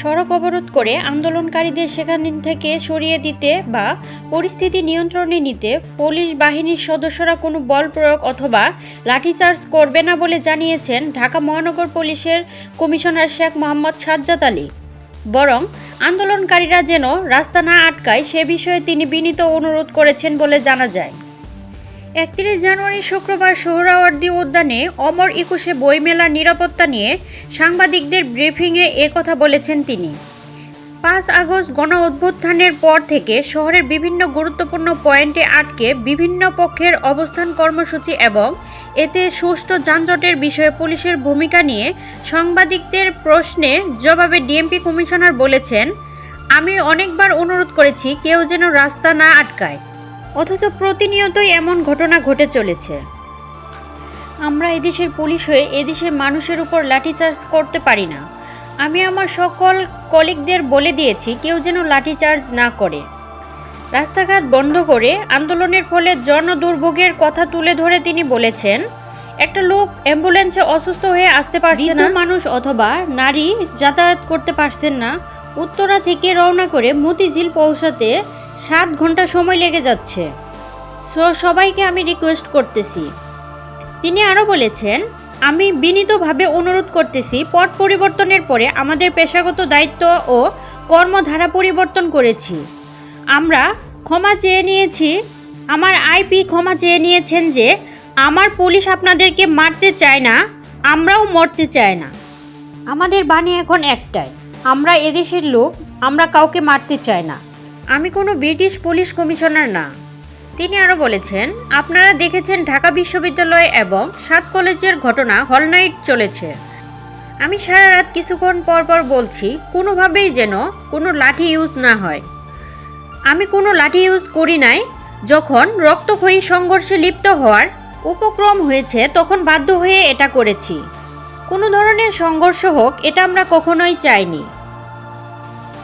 সড়ক অবরোধ করে আন্দোলনকারীদের সেখান থেকে সরিয়ে দিতে বা পরিস্থিতি নিয়ন্ত্রণে নিতে পুলিশ বাহিনীর সদস্যরা কোনো বল প্রয়োগ অথবা লাঠিচার্জ করবে না বলে জানিয়েছেন ঢাকা মহানগর পুলিশের কমিশনার শেখ মোহাম্মদ সাজ্জাদ আলী। বরং আন্দোলনকারীরা যেন রাস্তা না আটকায় সে বিষয়ে তিনি বিনীত অনুরোধ করেছেন বলে জানা যায়। একত্রিশ জানুয়ারি শুক্রবার সোহরাওয়ার্দী উদ্যানে অমর একুশে বইমেলার নিরাপত্তা নিয়ে সাংবাদিকদের ব্রিফিংয়ে কথা বলেছেন তিনি। পাঁচ আগস্ট গণ অভ্যুত্থানের পর থেকে শহরের বিভিন্ন গুরুত্বপূর্ণ পয়েন্টে আটকে বিভিন্ন পক্ষের অবস্থান কর্মসূচি এবং এতে সুষ্ঠু যানজটের বিষয়ে পুলিশের ভূমিকা নিয়ে সাংবাদিকদের প্রশ্নে জবাবে ডিএমপি কমিশনার বলেছেন, আমি অনেকবার অনুরোধ করেছি কেউ যেন রাস্তা না আটকায়। অথচ প্রতিনিয়তই এমন ঘটনা ঘটে চলেছে। আমরা এদেশের পুলিশ হয়ে এদেশের মানুষের উপর লাঠিচার্জ করতে পারি না। আমি আমার সকল কলিগদের বলে দিয়েছি কেউ যেন লাঠিচার্জ না করে। রাস্তাঘাট বন্ধ করে আন্দোলনের ফলে জনদুর্ভোগের কথা তুলে ধরে তিনি বলেছেন একটা লোক অ্যাম্বুলেন্সে অসুস্থ হয়ে আসতে পারছে না। মানুষ অথবা নারী যাতায়াত করতে পারছেন না। উত্তরা থেকে রওনা করে মতিঝিল পৌঁছাতে সাত ঘণ্টা সময় লেগে যাচ্ছে। সো সবাইকে আমি রিকোয়েস্ট করতেছি। তিনি আরও বলেছেন, আমি বিনীতভাবে অনুরোধ করতেছি, পট পরিবর্তনের পরে আমাদের পেশাগত দায়িত্ব ও কর্মধারা পরিবর্তন করেছি। আমরা ক্ষমা চেয়ে নিয়েছি, আমার আইপি ক্ষমা চেয়ে নিয়েছেন যে, আমার পুলিশ আপনাদেরকে মারতে চায় না, আমরাও মরতে চাই না। আমাদের বাণী এখন একটাই, আমরা এদেশের লোক, আমরা কাউকে মারতে চাই না। আমি কোনো ব্রিটিশ পুলিশ কমিশনার না। তিনি আরও বলেছেন, আপনারা দেখেছেন ঢাকা বিশ্ববিদ্যালয় এবং সাত কলেজের ঘটনা হল নাইট চলেছে। আমি সারা রাত কিছুক্ষণ পর পর বলছি, কোনোভাবেই যেন কোনো লাঠি ইউজ না হয়। আমি কোনো লাঠি ইউজ করি নাই, যখন রক্তক্ষয়ী সংঘর্ষে লিপ্ত হওয়ার উপক্রম হয়েছে, তখন বাধ্য হয়ে এটা করেছি। কোনো ধরনের সংঘর্ষ হোক, এটা আমরা কখনোই চাইনি।